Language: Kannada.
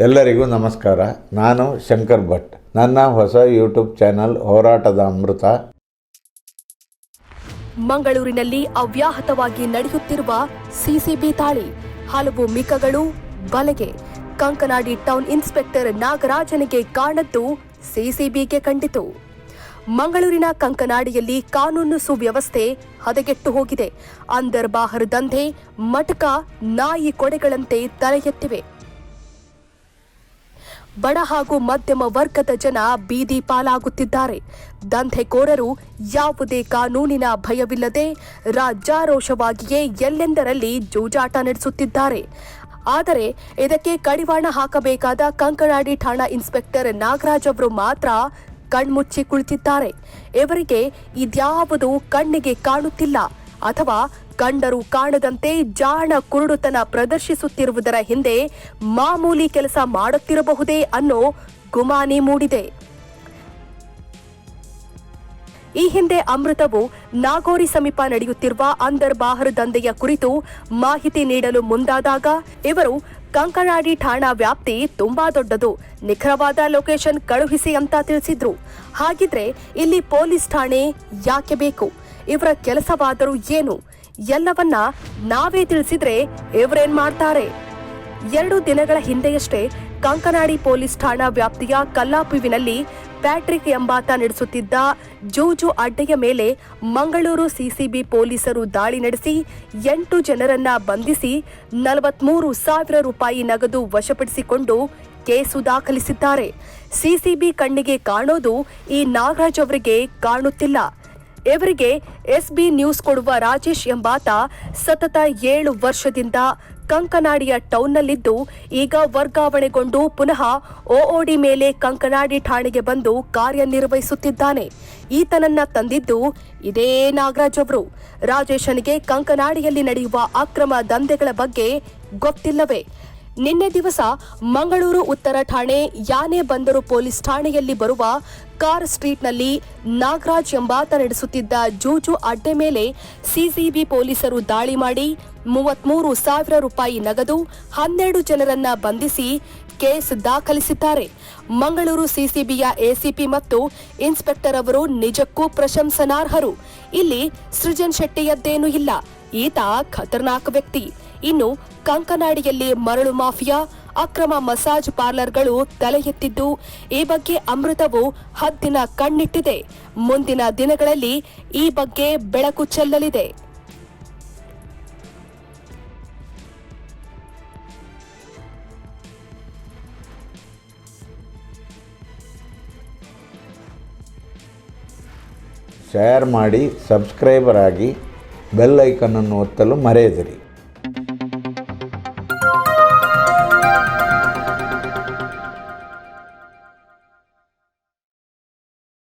ಎಲ್ಲರಿಗೂ ನಮಸ್ಕಾರ. ನಾನು ಶಂಕರ್ ಭಟ್. ನನ್ನ ಹೊಸ ಯೂಟ್ಯೂಬ್ ಚಾನಲ್ ಹೋರಾಟದ ಅಮೃತ. ಮಂಗಳೂರಿನಲ್ಲಿ ಅವ್ಯಾಹತವಾಗಿ ನಡೆಯುತ್ತಿರುವ ಸಿಸಿಬಿ ದಾಳಿ. ಹಲವು ಮಿಕಗಳು, ಬಲೆಗೆ. ಕಂಕನಾಡಿ ಟೌನ್ ಇನ್ಸ್ಪೆಕ್ಟರ್ ನಾಗರಾಜನಿಗೆ ಕಾಣದ್ದು ಸಿಸಿಬಿಗೆ ಕಂಡಿತು. ಮಂಗಳೂರಿನ ಕಂಕನಾಡಿಯಲ್ಲಿ ಕಾನೂನು ಸುವ್ಯವಸ್ಥೆ ಹದಗೆಟ್ಟು ಹೋಗಿದೆ. ಅಂದರ್ ಬಾಹರ್ ದಂಧೆ ಮಟಕ ನಾಯಿ ಕೊಡೆಗಳಂತೆ ತಲೆ ಎತ್ತಿವೆ. ಬಡ ಹಾಗೂ ಮಧ್ಯಮ ವರ್ಗದ ಜನ ಬೀದಿ ಪಾಲಾಗುತ್ತಿದ್ದಾರೆ. ದಂಧೆಕೋರರು ಯಾವುದೇ ಕಾನೂನಿನ ಭಯವಿಲ್ಲದೆ ರಾಜ್ಯಾರೋಷವಾಗಿಯೇ ಎಲ್ಲೆಂದರಲ್ಲಿ ಜೂಜಾಟ ನಡೆಸುತ್ತಿದ್ದಾರೆ. ಆದರೆ ಇದಕ್ಕೆ ಕಡಿವಾಣ ಹಾಕಬೇಕಾದ ಕಂಕನಾಡಿ ಠಾಣಾ ಇನ್ಸ್ಪೆಕ್ಟರ್ ನಾಗರಾಜ್ ಅವರು ಮಾತ್ರ ಕಣ್ಮುಚ್ಚಿ ಕುಳಿತಿದ್ದಾರೆ. ಇವರಿಗೆ ಇದ್ಯಾವುದು ಕಣ್ಣಿಗೆ ಕಾಣುತ್ತಿಲ್ಲ ಅಥವಾ ಕಂಡರೂ ಕಾಣದಂತೆ ಜಾಣ ಕುರುಡುತನ ಪ್ರದರ್ಶಿಸುತ್ತಿರುವುದರ ಹಿಂದೆ ಮಾಮೂಲಿ ಕೆಲಸ ಮಾಡುತ್ತಿರಬಹುದೇ ಅನ್ನೋ ಗುಮಾನಿ ಮೂಡಿದೆ. ಈ ಹಿಂದೆ ಅಮೃತವು ನಾಗೋರಿ ಸಮೀಪ ನಡೆಯುತ್ತಿರುವ ಅಂದರ್ ಬಾಹರ್ ದಂಧೆಯ ಕುರಿತು ಮಾಹಿತಿ ನೀಡಲು ಮುಂದಾದಾಗ ಇವರು ಕಂಕನಾಡಿ ಠಾಣಾ ವ್ಯಾಪ್ತಿ ತುಂಬಾ ದೊಡ್ಡದು, ನಿಖರವಾದ ಲೊಕೇಶನ್ ಕಳುಹಿಸಿ ಅಂತ ತಿಳಿಸಿದ್ರು. ಹಾಗಿದ್ರೆ ಇಲ್ಲಿ ಪೊಲೀಸ್ ಠಾಣೆ ಯಾಕೆ ಬೇಕು? ಇವರ ಕೆಲಸವಾದರೂ ಏನು? ಎಲ್ಲವನ್ನ ನಾವೇ ತಿಳಿಸಿದ್ರೆ ಇವರೇನ್ ಮಾಡ್ತಾರೆ? ಎರಡು ದಿನಗಳ ಹಿಂದೆಯಷ್ಟೇ ಕಂಕನಾಡಿ ಪೊಲೀಸ್ ಠಾಣಾ ವ್ಯಾಪ್ತಿಯ ಕಲ್ಲಾಪುವಿನಲ್ಲಿ ಪ್ಯಾಟ್ರಿಕ್ ಎಂಬಾತ ನಡೆಸುತ್ತಿದ್ದ ಜೂಜು ಅಡ್ಡೆಯ ಮೇಲೆ ಮಂಗಳೂರು ಸಿಸಿಬಿ ಪೊಲೀಸರು ದಾಳಿ ನಡೆಸಿ ಎಂಟು ಜನರನ್ನ ಬಂಧಿಸಿ ನಲವತ್ಮೂರು ಸಾವಿರ ರೂಪಾಯಿ ನಗದು ವಶಪಡಿಸಿಕೊಂಡು ಕೇಸು ದಾಖಲಿಸಿದ್ದಾರೆ. ಸಿಸಿಬಿ ಕಣ್ಣಿಗೆ ಕಾಣೋದು ಈ ನಾಗರಾಜ್ ಅವರಿಗೆ ಕಾಣುತ್ತಿಲ್ಲ. ಇವರಿಗೆ ಎಸ್ಬಿ ನ್ಯೂಸ್ ಕೊಡುವ ರಾಜೇಶ್ ಎಂಬಾತ ಸತತ ಏಳು ವರ್ಷದಿಂದ ಕಂಕನಾಡಿಯ ಟೌನ್ನಲ್ಲಿದ್ದು ಈಗ ವರ್ಗಾವಣೆಗೊಂಡು ಪುನಃ ಒಒಡಿ ಮೇಲೆ ಕಂಕನಾಡಿ ಠಾಣೆಗೆ ಬಂದು ಕಾರ್ಯನಿರ್ವಹಿಸುತ್ತಿದ್ದಾನೆ. ಈತನನ್ನ ತಂದಿದ್ದು ಇದೇ ನಾಗರಾಜ್ ಅವರು. ರಾಜೇಶನಿಗೆ ಕಂಕನಾಡಿಯಲ್ಲಿ ನಡೆಯುವ ಅಕ್ರಮ ದಂಧೆಗಳ ಬಗ್ಗೆ ಗೊತ್ತಿಲ್ಲವೇ? ನಿನ್ನೆ ದಿವಸ ಮಂಗಳೂರು ಉತ್ತರ ಠಾಣೆ ಯಾನೆ ಬಂದರು ಪೊಲೀಸ್ ಠಾಣೆಯಲ್ಲಿ ಬರುವ ಕಾರ್ ಸ್ಟ್ರೀಟ್ನಲ್ಲಿ ನಾಗರಾಜ್ ಎಂಬಾತ ನಡೆಸುತ್ತಿದ್ದ ಜೂಜು ಅಡ್ಡೆ ಮೇಲೆ ಸಿಸಿಬಿ ಪೊಲೀಸರು ದಾಳಿ ಮಾಡಿ ಮೂವತ್ಮೂರು ಸಾವಿರ ರೂಪಾಯಿ ನಗದು ಹನ್ನೆರಡು ಜನರನ್ನ ಬಂಧಿಸಿ ಕೇಸ್ ದಾಖಲಿಸಿದ್ದಾರೆ. ಮಂಗಳೂರು ಸಿಸಿಬಿಯ ಎಸಿಪಿ ಮತ್ತು ಇನ್ಸ್ಪೆಕ್ಟರ್ ಅವರು ನಿಜಕ್ಕೂ ಪ್ರಶಂಸನಾರ್ಹರು. ಇಲ್ಲಿ ಸೃಜನ್ ಶೆಟ್ಟಿಯದ್ದೇನೂ ಇಲ್ಲ. ಈತ ಖತರ್ನಾಕ್ ವ್ಯಕ್ತಿ. ಇನ್ನು ಕಂಕನಾಡಿಯಲ್ಲಿ ಮರಳು ಮಾಫಿಯಾ, ಅಕ್ರಮ ಮಸಾಜ್ ಪಾರ್ಲರ್ಗಳು ತಲೆ ಎತ್ತಿದ್ದು, ಈ ಬಗ್ಗೆ ಅಮೃತವು ಹದ್ದಿನ ಕಣ್ಣಿಟ್ಟಿದೆ. ಮುಂದಿನ ದಿನಗಳಲ್ಲಿ ಈ ಬಗ್ಗೆ ಬೆಳಕು ಚೆಲ್ಲಲಿದೆ. ಶೇರ್ ಮಾಡಿ ಸಬ್ಸ್ಕ್ರೈಬರ್ ಆಗಿ ಬೆಲ್ ಐಕನನ್ನು ಒತ್ತಲು ಮರೆಯದಿರಿ.